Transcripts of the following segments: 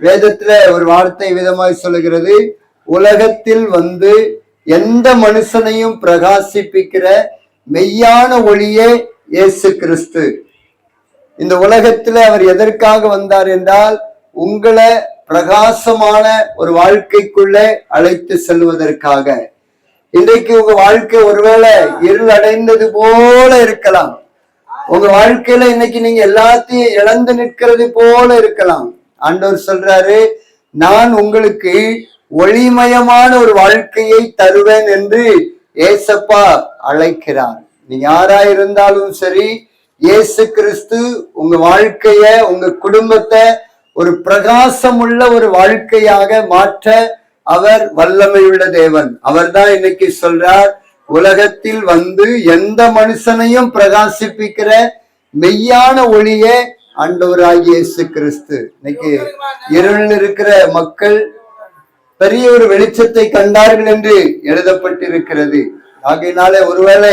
வேதத்துல ஒரு வார்த்தை விதமாய் சொல்லுகிறது உலகத்தில் வந்து எந்த மனுஷனையும் பிரகாசிப்பிக்கிற மெய்யான ஒளியே இயேசு கிறிஸ்து. இந்த உலகத்துல அவர் எதற்காக வந்தார் என்றால் உங்களை பிரகாசமான ஒரு வாழ்க்கைக்குள்ளே அழைத்து செல்வதற்காக. இன்றைக்கு உங்க வாழ்க்கை ஒருவேளை இருள் அடைந்தது போல இருக்கலாம். உங்க வாழ்க்கையில இன்னைக்கு நீங்க எல்லாத்தையும் இழந்து நிற்கிறது போல இருக்கலாம். ஆண்டவர் சொல்றாரு நான் உங்களுக்கு ஒளிமயமான ஒரு வாழ்க்கையை தருவேன் என்று ஏசப்பா அழைக்கிறார். நீ யாரா இருந்தாலும் சரி இயேசு கிறிஸ்து உங்க வாழ்க்கைய உங்க குடும்பத்தை ஒரு பிரகாசமுள்ள ஒரு வாழ்க்கையாக மாற்ற அவர் வல்லமையுள்ள தேவன். அவர்தான் இன்னைக்கு சொல்றார் உலகத்தில் வந்து எந்த மனுஷனையும் பிரகாசிப்பிக்கிற மெய்யான ஒளியை ஆண்டவராகிய இயேசு கிறிஸ்து இன்னைக்கு இருளில் இருக்கிற மக்கள் பெரிய ஒரு வெளிச்சத்தை கண்டார்கள் என்று எழுதப்பட்டிருக்கிறது. ஆகையினாலே ஒருவேளை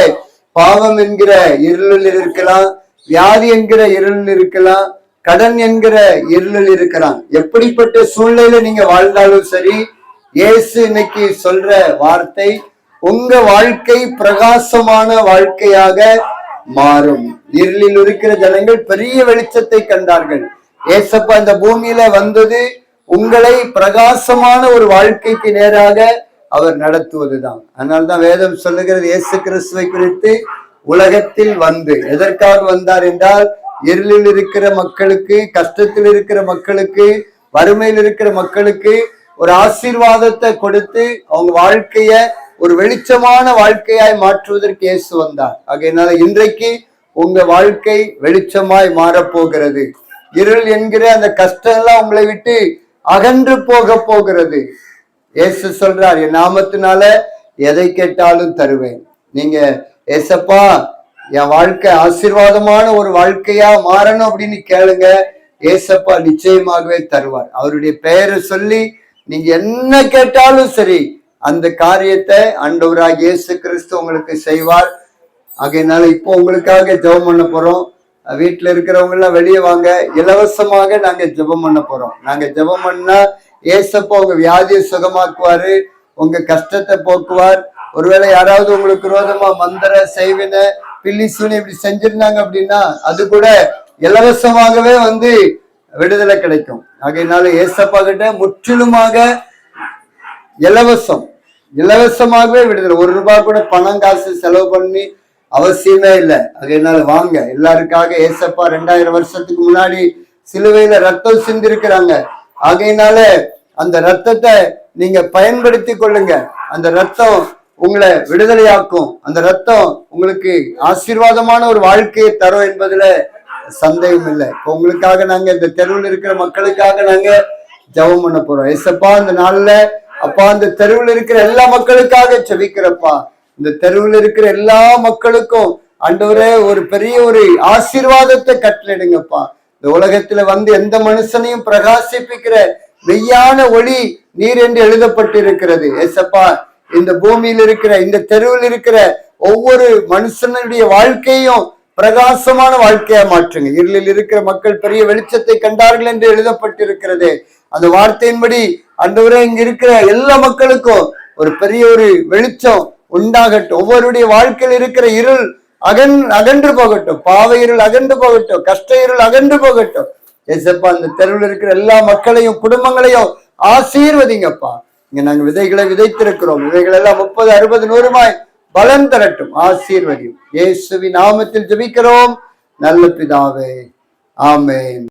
பாவம் என்கிற இருளில் இருக்கலாம் வியாதி என்கிற இருளில் இருக்கலாம் கடன் என்கிற இருளில் இருக்கலாம். எப்படிப்பட்ட சூழ்நிலையில நீங்க வாழ்ந்தாலும் சரி இயேசு இன்னைக்கு சொல்ற வார்த்தை உங்க வாழ்க்கை பிரகாசமான வாழ்க்கையாக மாறும். இருளில் இருக்கிற ஜனங்கள் பெரிய வெளிச்சத்தை கண்டார்கள். ஏசப்பா இந்த பூமியில வந்தது உங்களை பிரகாசமான ஒரு வாழ்க்கைக்கு நேராக அவர் நடத்துவதுதான். அதனால்தான் வேதம் சொல்லுகிறது இயேசு கிறிஸ்துவை குறித்து உலகத்தில் வந்து எதற்காக வந்தார் என்றால் இருளில் இருக்கிற மக்களுக்கு கஷ்டத்தில் இருக்கிற மக்களுக்கு வறுமையில் இருக்கிற மக்களுக்கு ஒரு ஆசீர்வாதத்தை கொடுத்து அவங்க வாழ்க்கைய ஒரு வெளிச்சமான வாழ்க்கையாய் மாற்றுவதற்கு இயேசு வந்தார். ஆகையினால இன்றைக்கு உங்க வாழ்க்கை வெளிச்சமாய் மாறப்போகிறது. இருள் என்கிற அந்த கஷ்டம் எல்லாம் உங்களை விட்டு அகன்று போக போகிறது. ஏசு சொல்றார் என் நாமத்தினால எதை கேட்டாலும் தருவேன். நீங்க ஏசப்பா என் வாழ்க்கை ஆசீர்வாதமான ஒரு வாழ்க்கையா மாறணும் அப்படின்னு கேளுங்க. ஏசப்பா நிச்சயமாகவே தருவார். அவருடைய பெயரை சொல்லி நீங்க என்ன கேட்டாலும் சரி அந்த காரியத்தை அண்டவராக இயேசு கிறிஸ்து உங்களுக்கு செய்வார். ஆகையினால இப்போ உங்களுக்காக ஜெபம் பண்ண போறோம். வீட்டுல இருக்கிறவங்க எல்லாம் வெளியே வாங்க. இலவசமாக நாங்க ஜெபம் பண்ண போறோம். நாங்க ஜெபம் பண்ணா ஏசப்பா உங்க வியாதியை சுகமாக்குவாரு உங்க கஷ்டத்தை போக்குவார். ஒருவேளை யாராவது உங்களுக்கு விரோதமா மந்திர செய்வின பில்லி சூனி இப்படி செஞ்சிருந்தாங்க அப்படின்னா அது கூட இலவசமாகவே வந்து விடுதலை கிடைக்கும். ஆகையினால ஏசப்பா கிட்ட முற்றிலுமாக இலவசம் இலவசமாகவே விடுதலை. ஒரு ரூபாய் கூட பணம் காசு செலவு பண்ணி அவசியமே இல்லை. அதனால வாங்க. எல்லாருக்காக ஏசப்பா ரெண்டாயிரம் வருஷத்துக்கு முன்னாடி சிலுவையில ரத்தம் சிந்திருக்கிறாங்க. ஆகையினால அந்த ரத்தத்தை நீங்க பயன்படுத்தி கொள்ளுங்க. அந்த ரத்தம் உங்களை விடுதலையாக்கும். அந்த ரத்தம் உங்களுக்கு ஆசீர்வாதமான ஒரு வாழ்க்கையை தரும் என்பதுல சந்தேகம் இல்லை. இப்போ உங்களுக்காக நாங்க இந்த தெருவில் இருக்கிற மக்களுக்காக நாங்க ஜபம் பண்ண போறோம். ஏசப்பா அந்த நாள்ல அப்பா அந்த தெருவில் இருக்கிற எல்லா மக்களுக்காக செவிக்கிறப்பா இந்த தெருவில் இருக்கிற எல்லா மக்களுக்கும் அண்டவரே ஒரு பெரிய ஒரு ஆசீர்வாதத்தை கட்டளிடுங்கப்பா இந்த உலகத்துல வந்து எந்த மனுஷனையும் பிரகாசிப்பிக்கிற மெய்யான ஒளி நீர் என்று எழுதப்பட்டிருக்கிறது. ஏசப்பா இந்த பூமியில் இருக்கிற இந்த தெருவில் இருக்கிற ஒவ்வொரு மனுஷனுடைய வாழ்க்கையும் பிரகாசமான வாழ்க்கையா மாற்றுங்க. இருளில் இருக்கிற மக்கள் பெரிய வெளிச்சத்தை கண்டார்கள் என்று எழுதப்பட்டிருக்கிறது. அந்த வார்த்தையின்படி அண்டவரே இங்க இருக்கிற எல்லா மக்களுக்கும் ஒரு பெரிய ஒரு வெளிச்சம் உண்டாகட்டும். ஒவ்வொருடைய வாழ்க்கையில் இருக்கிற இருள் அகன் அகன்று போகட்டும். பாவை இருள் அகன்று போகட்டும். கஷ்ட இருள் அகன்று போகட்டும். ஏசப்பா அந்த தெருவில் இருக்கிற எல்லா மக்களையும் குடும்பங்களையும் ஆசீர்வதிங்கப்பா. இங்க நாங்க விதைகளை விதைத்திருக்கிறோம். விதைகள் எல்லாம் முப்பது அறுபது நூறுமாய் பலன் தரட்டும். ஆசீர்வதியும். இயேசுவின் நாமத்தில் ஜபிக்கிறோம். நல்ல பிதாவே. ஆமேன்.